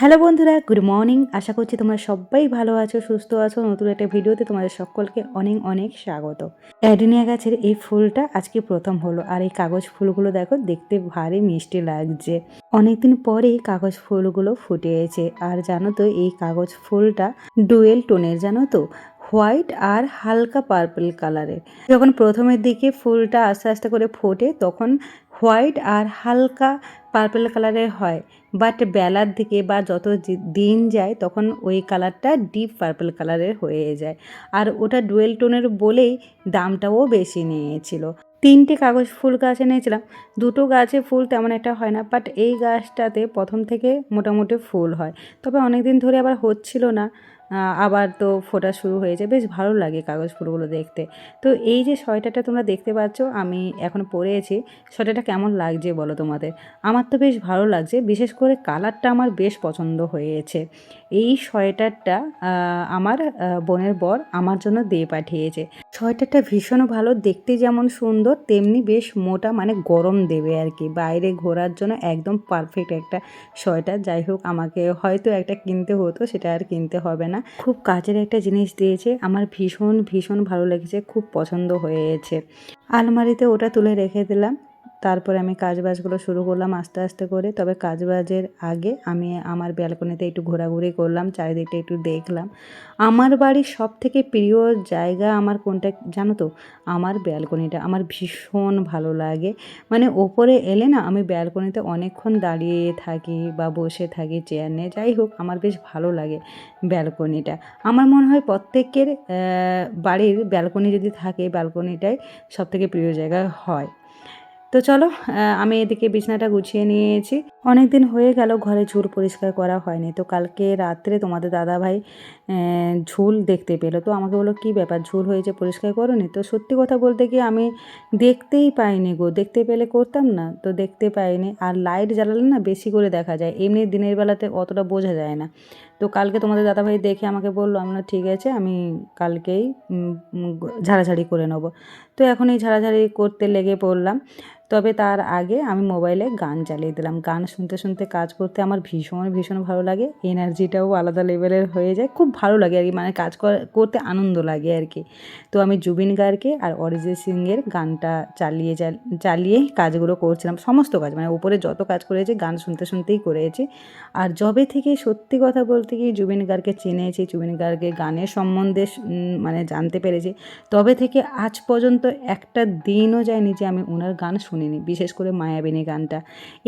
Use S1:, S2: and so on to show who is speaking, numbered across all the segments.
S1: Hello বন্ধুরা good morning আশা করছি তোমরা সবাই ভালো আছো, সুস্থ আছো। নতুন একটা ভিডিওতে তোমাদের সকলকে অনেক অনেক স্বাগত। অ্যাডিনিয়া গাছের এই ফুলটা আজকে প্রথম হলো, আর এই কাগজ ফুলগুলো দেখো, দেখতে ভারী মিষ্টি লাগছে। অনেকদিন পরেই কাগজ ফুলগুলো ফুটেছে আর জানো তো এই কাগজ ফুলটা ডুয়েল টোনের, জানো তো? হোয়াইট আর হালকা পার্পল কালারের। যখন প্রথমের দিকে ফুলটা আস্তে আস্তে করে ফোটে, তখন হোয়াইট আর হালকা পার্পল কালারের হয় বাট বেলার দিকে বা যত দিন যায় তখন ওই কালারটা ডিপ পার্পল কালারের হয়ে যায়। আর ওটা ডুয়েল টোনের বলেই দামটাও বেশি নিয়েছিল। তিনটে কাগজ ফুল গাছ এনেছিলাম, দুটো গাছে ফুল তেমন একটা হয় না বাট এই গাছটাতে প্রথম থেকে মোটামুটি ফুল হয়। তবে অনেক দিন ধরে আবার হচ্ছিল না। আবার তো ফোটা শুরু হয়েছে বেশ ভালো লাগে কাগজ ফুলগুলো দেখতে। তো এই যে সোয়েটারটা তোমরা দেখতে পাচ্ছ, আমি এখন পরেছি সোয়েটারটা কেমন লাগছে বলো তোমাদের? আমার তো বেশ ভালো লাগছে, বিশেষ করে কালারটা আমার বেশ পছন্দ হয়েছে। এই সোয়েটারটা আমার বোনের বর আমার জন্য দিয়ে পাঠিয়েছে। সোয়েটারটা ভীষণ ভালো, দেখতে যেমন সুন্দর, তেমনি বেশ মোটা মানে গরম দেবে আর কি। বাইরে ঘোরার জন্য একদম পারফেক্ট একটা সোয়েটার। যাই হোক, আমাকে হয়তো একটা কিনতে হতো, সেটা আর কিনতে হবে না। খুব কাজের একটা জিনিস দিয়েছে। আমার ভীষণ ভীষণ ভালো লেগেছে। খুব পছন্দ হয়েছে। আলমারিতে ওটা তুলে রেখে দিলাম। তারপরে আমি কাজবাজগুলো শুরু করলাম আস্তে আস্তে করে। তবে কাজবাজের আগে আমি আমার ব্যালকনিতে একটু ঘোরাঘুরি করলাম, চারিদিকটা একটু দেখলাম। আমার বাড়ির সব থেকে প্রিয় জায়গা আমার কোনটা জানো তো? আমার ব্যালকনিটা, আমার ভীষণ ভালো লাগে। মানে ওপরে এলে না আমি ব্যালকনিতে অনেকক্ষণ দাঁড়িয়ে থাকি বা বসে থাকি চেয়ার নিয়ে। যাই হোক, আমার বেশ ভালো লাগে ব্যালকনিটা। আমার মনে হয় প্রত্যেকের বাড়ির ব্যালকনি যদি থাকে, ব্যালকনিটাই সব থেকে প্রিয় জায়গা হয়। তো চলো আমি এদিকে বিছানাটা গুছিয়ে নিয়েছি। অনেক দিন হয়ে গেল ঘরে ঝুল পরিষ্কার করা হয়নি। তো কালকে রাত্রে তোমাদের দাদাভাই ঝুল দেখতে পেল। তো আমাকে বলল কী ব্যাপার? ঝুল হয়েছে পরিষ্কার করোনি? তো সত্যি কথা বলতে কি আমি দেখতেই পাইনি গো। দেখতে পেলে করতাম না তো দেখতে পাইনি। আর লাইট জ্বালালে না বেশি করে দেখা যায়। এমনি দিনের বেলাতে অতটা বোঝা যায় না। তো কালকে তোমাদের দাদাভাই দেখে আমাকে বলল আমি বললাম, ঠিক আছে আমি কালকেই ঝাড়াঝাড়ি করে নেব। তো এখন এই ঝাড়াঝাড়ি করতে লেগে পড়লাম। তবে তার আগে আমি মোবাইলে গান চালিয়ে দিলাম। গান শুনতে শুনতে কাজ করতে আমার ভীষণ ভীষণ ভালো লাগে। এনার্জিটাও আলাদা লেভেলের হয়ে যায়। খুব ভালো লাগে আর কি মানে কাজ কর- করতে আনন্দ লাগে আর কি। তো আমি জুবিন গার্গকে আর অরিজিৎ সিংয়ের গানটা চালিয়ে চাল- চালিয়ে কাজগুলো করছিলাম। সমস্ত কাজ মানে উপরে যত কাজ করেছি, গান শুনতে শুনতেই করেছি। আর যবে থেকে সত্যি কথা বলতে কি জুবিন গার্গকে চিনেছি, জুবিন গার্গের গানের সম্বন্ধে মানে জানতে পেরেছি, তবে থেকে আজ পর্যন্ত একটা দিনও যায়নি যে আমি ওনার গান শুনিনি, বিশেষ করে মায়াবিনী গানটা।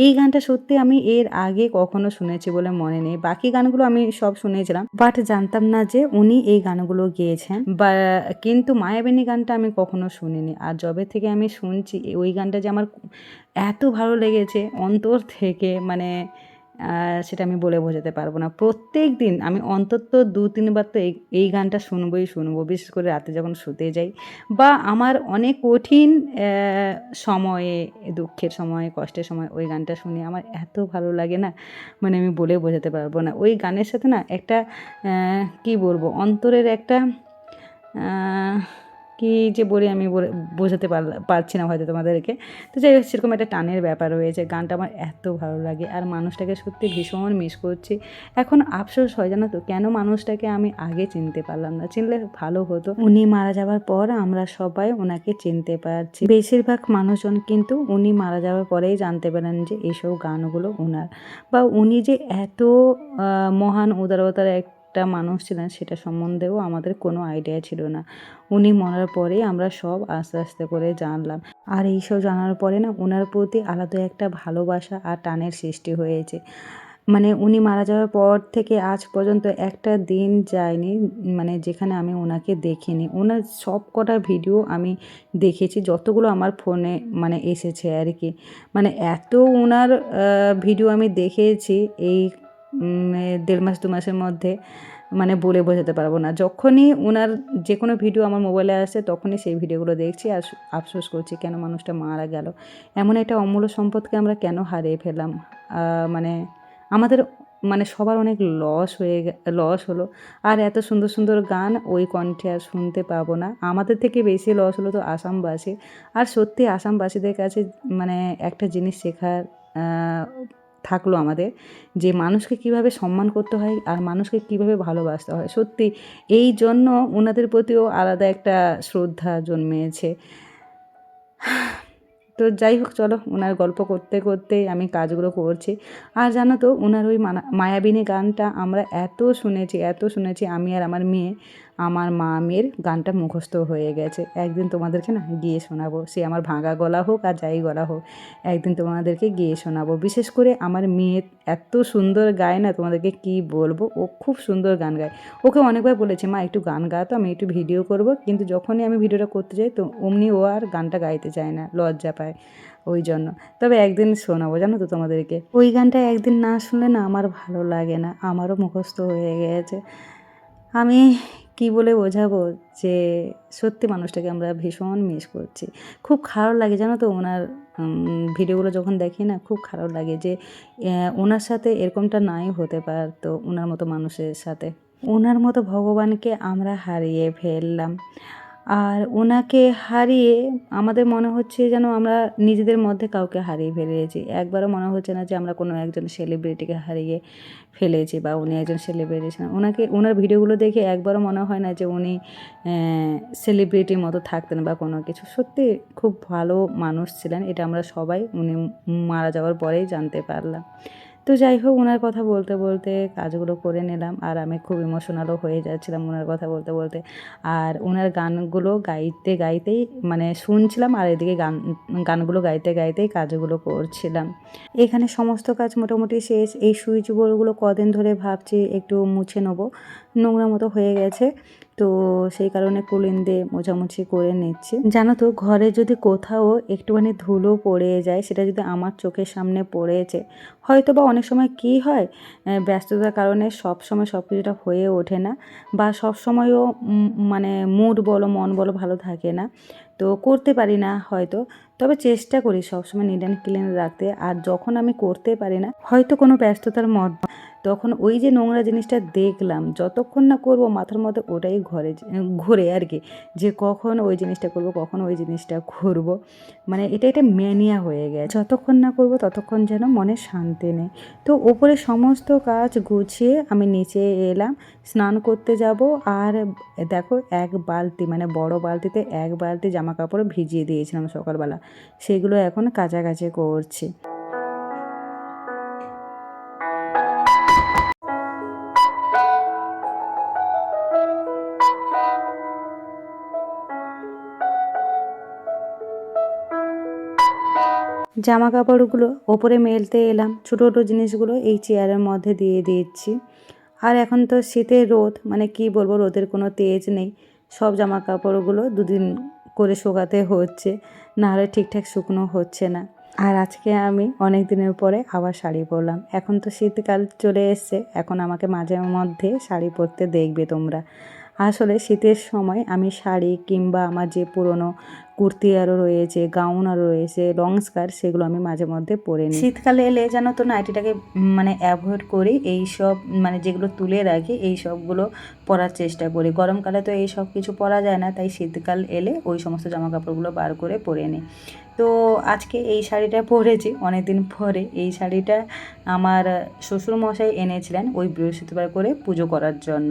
S1: এই গানটা সত্যি আমি এর আগে কখনো শুনেছি বলে মনে নেই। বাকি গানগুলো আমি সব শুনেছিলাম, বাট জানতাম না যে উনি এই গানগুলো গেয়েছেন। বা কিন্তু মায়াবিনী গানটা আমি কখনো শুনিনি। আর জবে থেকে আমি শুনছি, ওই গানটা যে আমার এত ভালো লেগেছে, অন্তর থেকে মানে সেটা আমি বলে বোঝাতে পারব না। প্রত্যেক দিন আমি অন্তত দু, তিনবার তো এই এই গানটা শুনবোই শুনব, বিশেষ করে রাতে যখন শুতে যাই বা আমার অনেক কঠিন সময়ে, দুঃখের সময়, কষ্টের সময় ওই গানটা শুনি। আমার এত ভালো লাগে না মানে আমি বলে বোঝাতে পারব না। ওই গানের সাথে না একটা কি বলব, অন্তরের একটা কি যে বলি আমি বোঝাতে পারছি না হয়তো তোমাদেরকে। তো যাই হোক, সেরকম একটা টানের ব্যাপার রয়েছে। গানটা আমার এত ভালো লাগে আর মানুষটাকে সত্যি ভীষণ মিস করছি। এখন আফসোস হয় জানো তো, কেন মানুষটাকে আমি আগে চিনতে পারলাম না? চিনলে ভালো হতো। উনি মারা যাওয়ার পর আমরা সবাই ওনাকে চিনতে পারছি। বেশিরভাগ মানুষজন কিন্তু উনি মারা যাওয়ার পরেই জানতে পারেন যে এইসব গানগুলো ওনার। বা উনি যে এত মহান উদারতার একটা মানুষ ছিলেন সেটা সম্বন্ধেও আমাদের কোনো আইডিয়া ছিল না। উনি মরার পরেই আমরা সব আস্তে আস্তে করে জানলাম। আর এইসব জানার পরে না ওনার প্রতি আলাদা একটা ভালোবাসা আর টানের সৃষ্টি হয়েছে। মানে উনি মারা যাওয়ার পর থেকে আজ পর্যন্ত একটা দিন যায়নি মানে যেখানে আমি ওনাকে দেখিনি। ওনার সব কটা ভিডিও আমি দেখেছি, যতগুলো আমার ফোনে মানে এসেছে আর কি। মানে এত ওনার ভিডিও আমি দেখেছি এই দেড় মাস দু মাসের মধ্যে মানে বলে বোঝাতে পারব না। যখনই ওনার যে কোনো ভিডিও আমার মোবাইলে আসে তখনই সেই ভিডিওগুলো দেখছি আর আফসোস করছি কেন মানুষটা মারা গেল। এমন একটা অমূল্য সম্পদকে আমরা কেন হারিয়ে ফেললাম? আহ, মানে আমাদের মানে সবার অনেক লস হয়ে লস হলো। আর এত সুন্দর সুন্দর গান ওই কণ্ঠে আর শুনতে পাবো না। আমাদের থেকে বেশি লস হলো তো আসামবাসী। আর সত্যি আসামবাসীদের কাছে মানে একটা জিনিস শেখার থাকল আমাদের যে মানুষকে কীভাবে সম্মান করতে হয় আর মানুষকে কীভাবে ভালোবাসতে হয়। সত্যি এই জন্য ওনাদের প্রতিও আলাদা একটা শ্রদ্ধা জন্মেছে। তো যাই হোক, চলো ওনার গল্প করতে করতে আমি কাজগুলো করছি। আর জানো তো ওনার ওই মায়াবিনী গানটা আমরা এত শুনেছি এত শুনেছি আমি আর আমার মেয়ে। আমার মা মেয়ের গানটা মুখস্থ হয়ে গেছে। একদিন তোমাদেরকে না গিয়ে শোনাবো। সে আমার ভাঙা গলা হোক আর যাই গলা হোক, একদিন তোমাদেরকে গিয়ে শোনাবো। বিশেষ করে আমার মেয়ে এত সুন্দর গায় না, তোমাদেরকে কি বলব? ও খুব সুন্দর গান গায়। ওকে অনেকবার বলেছে, মা, একটু গান গা তো, আমি একটু ভিডিও করব। কিন্তু যখনই আমি ভিডিওটা করতে যাই, তো অমনি ও আর গানটা গাইতে চায় না, লজ্জা পায় ওই জন্য। তবে একদিন শোনাবো, জানো তো তোমাদেরকে। ওই গানটা একদিন না শুনলে না আমার ভালো লাগে না, আমারও মুখস্থ হয়ে গেছে। আমি কি বলে বোঝাবো যে সত্যি মানুষটাকে আমরা ভীষণ মিস করছি। খুব খারাপ লাগে জানো তো ওনার ভিডিওগুলো যখন দেখি না খুব খারাপ লাগে যে ওনার সাথে এরকমটা নাই হতে পারতো ওনার মতো মানুষের সাথে। ওনার মতো ভগবানকে আমরা হারিয়ে ফেললাম। আর ওনাকে হারিয়ে আমাদের মনে হচ্ছে যেন আমরা নিজেদের মধ্যে কাউকে হারিয়ে ফেলেছি। একবারও মনে হচ্ছে না যে আমরা কোনো একজন সেলিব্রিটিকে হারিয়ে ফেলেছি বা উনি একজন সেলিব্রিটি ছিলেন। ওনাকে, ওনার ভিডিওগুলো দেখে একবারও মনে হয় না যে উনি সেলিব্রিটির মতো থাকতেন বা কোনো কিছু। সত্যি খুব ভালো মানুষ ছিলেন, এটা আমরা সবাই, উনি মারা যাওয়ার পরেই জানতে পারলাম। তো যাই হোক ওনার কথা বলতে বলতে কাজগুলো করে নিলাম আর আমি খুব ইমোশনালও হয়ে যাচ্ছিলাম ওনার কথা বলতে বলতে। আর ওনার গানগুলো গাইতে গাইতেই মানে শুনছিলাম আর এদিকে গান, গানগুলো গাইতে গাইতেই কাজগুলো করছিলাম। এখানে সমস্ত কাজ মোটামুটি শেষ। এই সুইচ বোর্ডগুলো কদিন ধরে ভাবছি একটু মুছে নেব। নোংরা মতো হয়ে গেছে। তো সেই কারণে কুলিন দিয়ে মোছামুছি করে নিচ্ছি। জানো তো, ঘরে যদি কোথাও একটুখানি ধুলো পড়ে যায়, সেটা যদি আমার চোখের সামনে পড়েছে হয়তো বা অনেক সময় কি হয় ব্যস্ততার কারণে সব সময় সব কিছুটা হয়ে ওঠে না বা সব সময়ও মানে মুড বলো, মন বলো ভালো থাকে না। তো করতে পারি না হয়তো, তবে চেষ্টা করি সবসময় নিট অ্যান্ড ক্লিন রাখতে। আর যখন আমি করতে পারি না, হয়তো কোনো ব্যস্ততার মধ্যে তখন ওই যে নোংরা জিনিসটা দেখলাম, যতক্ষণ না করব মাথার মধ্যে ওটাই ঘরে, ঘুরে আর কি। যে কখন ওই জিনিসটা করব, কখন ওই জিনিসটা করব। মানে এটা এটা ম্যানিয়া হয়ে গেছে। যতক্ষণ না করব ততক্ষণ যেন মনে শান্তি নেই। তো ওপরে সমস্ত কাজ গুছিয়ে আমি নিচে এলাম, স্নান করতে যাব আর দেখো এক বালতি মানে বড় বালতিতে এক বালতি জামা কাপড় ভিজিয়ে দিয়েছিলাম সকালবেলা। সেগুলো এখন কাছাকাছি করছি। জামা কাপড়গুলো ওপরে মেলতে এলাম। ছোটো ছোটো জিনিসগুলো এই চেয়ারের মধ্যে দিয়ে দিচ্ছি আর এখন তো শীতের রোদ মানে কি বলব, রোদের কোনো তেজ নেই। সব জামা কাপড়গুলো দুদিন করে শুকাতে হচ্ছে না হলে ঠিকঠাক শুকনো হচ্ছে না। আর আজকে আমি অনেক দিনের পরে আবার শাড়ি পরলাম। এখন তো শীতকাল চলে এসছে, এখন আমাকে মাঝে মধ্যে শাড়ি পরতে দেখবে তোমরা। আসলে শীতের সময় আমি শাড়ি কিংবা আমার যে পুরনো কুর্তি আরও রয়েছে, গাউন আরও রয়েছে লং স্কার্ট সেগুলো আমি মাঝে মধ্যে পরে নিই। শীতকালে এলে যেন তো নাইটিটাকে মানে অ্যাভয়েড করি এই সব মানে যেগুলো তুলে রাখি এই সবগুলো পরার চেষ্টা করি। গরমকালে তো এই সব কিছু পরা যায় না, তাই শীতকাল এলে ওই সমস্ত জামা কাপড়গুলো বার করে পরে নিই। তো আজকে এই শাড়িটা পরেছি অনেক দিন পরে। এই শাড়িটা আমার শ্বশুরমশাই এনেছিলেন ওই বৃহস্পতিবার করে পুজো করার জন্য।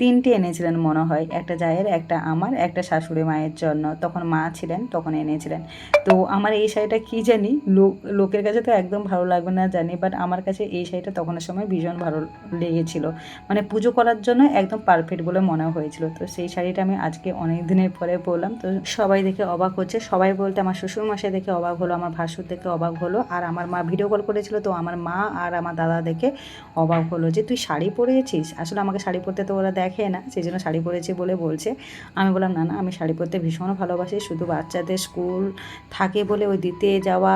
S1: তিনটে এনেছিলেন মনে হয়, একটা জায়ের, একটা আমার, একটা শাশুড়ি মায়ের জন্য। তখন মা ছিলেন, তখন এনেছিলেন। তো আমার এই শাড়িটা কি জানি লোক লোকের কাছে তো একদম ভালো লাগবে না জানি বাট আমার কাছে এই শাড়িটা তখনের সময় ভীষণ ভালো লেগেছিল। মানে পুজো করার জন্য একদম পারফেক্ট বলে মনে হয়েছিল। তো সেই শাড়িটা আমি আজকে অনেক দিনের পরে পরলাম। তো সবাই দেখে অবাক হচ্ছে। সবাই বলতে আমার শ্বশুর মশাই দেখে অবাক হলো, আমার ভাসুর দেখে অবাক হলো, আর আমার মা ভিডিও কল করেছিল তো আমার মা আর আমার দাদা দেখে অবাক হলো যে, তুই শাড়ি পরেছিস? আসলে আমাকে শাড়ি পরতে তো ওরা দেখে না, সেই জন্য শাড়ি পরেছি বলে বলছে। আমি বললাম, না না, আমি শাড়ি পরতে ভীষণ ভালোবাসি, শুধু বাচ্চাদের স্কুল থাকে বলে ওই দিতে যাওয়া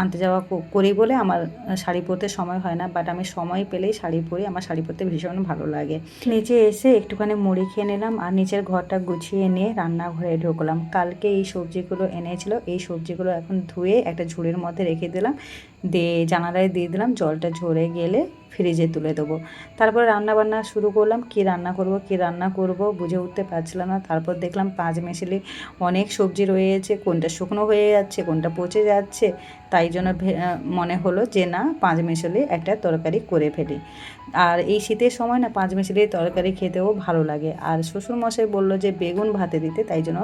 S1: আনতে যাওয়া করি বলে আমার শাড়ি পরতে সময় হয় না বাট আমি সময় পেলেই শাড়ি পরি, আমার শাড়ি পরতে ভীষণ ভালো লাগে। নিচে এসে একটুখানি মুড়ি খেয়ে নিলাম, আর নিচের ঘরটা গুছিয়ে নিয়ে রান্নাঘরে ঢুকলাম। কালকে এই সবজিগুলো এনেছিল এই সবজিগুলো এখন ধুয়ে একটা ঝুড়ির মধ্যে রেখে দিলাম। দিয়ে জানালায় দিয়ে দিলাম, জলটা ঝরে গেলে ফ্রিজে তুলে দেবো। তারপরে রান্না বান্না শুরু করলাম, কি রান্না করব, কি রান্না করব বুঝে উঠতে পারছিলাম না। তারপর দেখলাম পাঁচ মেশালি অনেক সবজি রয়েছে, কোনটা শুকনো হয়ে যাচ্ছে, কোনটা পচে যাচ্ছে। তাই জন্য মনে হলো যে না, পাঁচ মেশালি একটা তরকারি করে ফেলি। আর এই শীতের সময় না, পাঁচ মেশালি তরকারি খেতেও ভালো লাগে। আর শ্বশুরমশাই বলল যে বেগুন ভাতে দিতে, তাই জন্য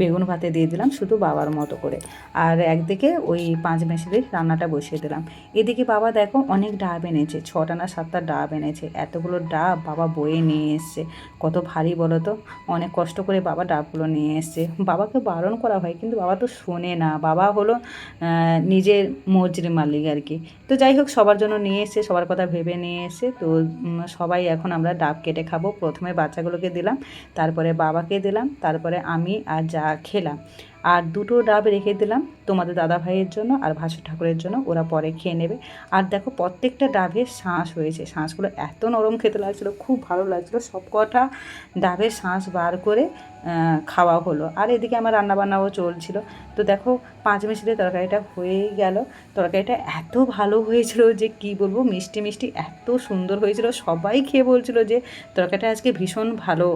S1: বেগুন ভাতে দিয়ে দিলাম শুধু বাবার মতো করে। আর একদিকে ওই পাঁচ মেশালির রান্নাটা বসিয়ে দিলাম। এদিকে বাবা দেখো অনেক ডাব এনেছে, ছটা না সাতটা ডাব এনেছে। এতগুলো ডাব বাবা বয়ে নিয়ে এসছে। কত ভারী বলো তো? অনেক কষ্ট করে বাবা ডাবগুলো নিয়ে এসছে। বাবাকে বারণ করা হয়, কিন্তু বাবা তো শোনে না। বাবা হলো নিজের মর্জির মালিক আর কি। তো যাই হোক, সবার জন্য নিয়ে এসছে, সবার কথা ভেবে নিয়ে এসছে। তো সবাই এখন আমরা ডাব কেটে খাব। প্রথমে বাচ্চাগুলোকে দিলাম, তারপরে বাবাকে দিলাম, তারপরে আমি আর যা খেলাম। আর দুটো ডাব রেখে দিলাম তোমাদের দাদা ভাইয়ের জন্য আর ভাসু ঠাকুরের জন্য, ওরা পরে খেয়ে নেবে। আর দেখো প্রত্যেকটা ডাবের শাঁস হয়েছে শাঁসগুলো এত নরম খেতে লাগছিল, খুব ভালো লাগছিল। সব কটা ডাবের শাঁস বার করে খাওয়া হলো। আর এদিকে আমার রান্নাবান্নাও চলছিল। তো দেখো, পাঁচ মিশিলে তরকারিটা হয়েই গেল। তরকারিটা এত ভালো হয়েছিল যে কি বলব, মিষ্টি মিষ্টি এত সুন্দর হয়েছিল। সবাই খেয়ে বলছিল যে তরকারিটা আজকে ভীষণ ভালো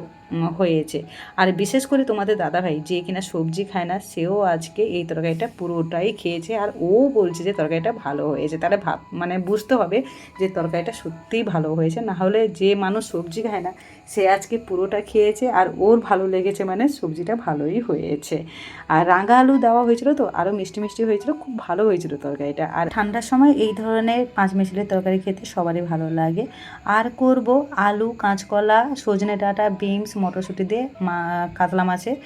S1: হয়েছে। আর বিশেষ করে তোমাদের দাদাভাই, যে কিনা সবজি খায় না, সেও আজকে এই তরকারিটা পুরোটাই খেয়েছে। আর ও বলছে যে তরকারিটা ভালো হয়েছে। তাহলে ভাব মানে বুঝতে হবে যে তরকারিটা সত্যিই ভালো হয়েছে। না হলে যে মানুষ সবজি খায় না, সে আজকে পুরোটা খেয়েছে। আর ওর ভালো লেগেছে মানে সবজিটা ভালোই হয়েছে। আর রাঙা আলু দেওয়া হয়েছিল তো আরও মিষ্টি মিষ্টি হয়েছিল, খুব ভালো হয়েছিল তরকারিটা। আর ঠান্ডার সময় এই ধরনের পাঁচ মিশালের তরকারি খেতে সবারই ভালো লাগে। আর করব আলু, কাঁচকলা, সজনে ডাঁটা, বিনস, মটরশুঁটি দিয়ে মা, কাতলা মাছের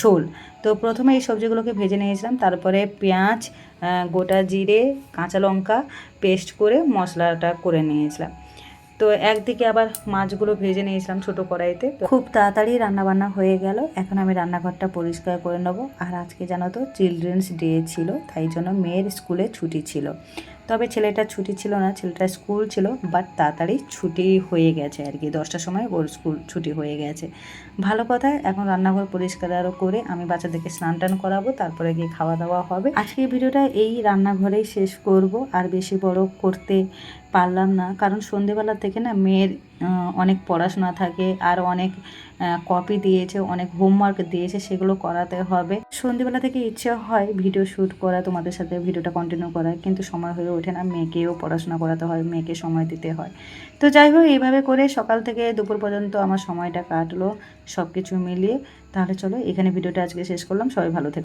S1: ঝোল। তো প্রথমে এই সবজিগুলোকে ভেজে নিয়েছিলাম, তারপরে পেঁয়াজ গোটা জিরে, কাঁচা লঙ্কা, পেস্ট করে মশলাটা করে নিয়েছিলাম। তো একদিকে আবার মাছগুলো ভেজে নিয়েছিলাম ছোটো কড়াইতে। খুব তাড়াতাড়ি রান্নাবান্না হয়ে গেল। এখন আমি রান্নাঘরটা পরিষ্কার করে নেব। আর আজকে জানো তো চিলড্রেন্স ডে ছিল, তাই জন্য মেয়ের স্কুলে ছুটি ছিল। তবে ছেলেটা ছুটি ছিল না ছেলেটার স্কুল ছিল বাট তাড়াতাড়ি ছুটি হয়ে গেছে আর কি। দশটার সময় ওর স্কুল ছুটি হয়ে গেছে। ভালো কথা, এখন রান্নাঘর পরিষ্কার আরও করে আমি বাচ্চাদেরকে স্নান টান করাবো, তারপরে গিয়ে খাওয়া দাওয়া হবে। আজকের ভিডিওটা এই রান্নাঘরেই শেষ করব, আর বেশি বড় করতে পারলাম না, কারণ সন্ধেবেলা থেকে না মেয়ের অনেক পড়াশোনা থাকে আর অনেক কপি দিয়েছে, অনেক হোমওয়ার্ক দিয়েছে, সেগুলো করাতে হবে। সন্ধেবেলা থেকে ইচ্ছে হয় ভিডিও শ্যুট করা, তোমাদের সাথে ভিডিওটা কন্টিনিউ করা, কিন্তু সময় হয়ে ওঠে না, মেয়েকেও পড়াশোনা করাতে হয়, মেয়েকে সময় দিতে হয়। তো যাই হোক, এইভাবে করে সকাল থেকে দুপুর পর্যন্ত আমার সময়টা কাটলো সব কিছু মিলিয়ে। তাহলে চলো, এখানে ভিডিওটা আজকে শেষ করলাম, সবাই ভালো থেকো।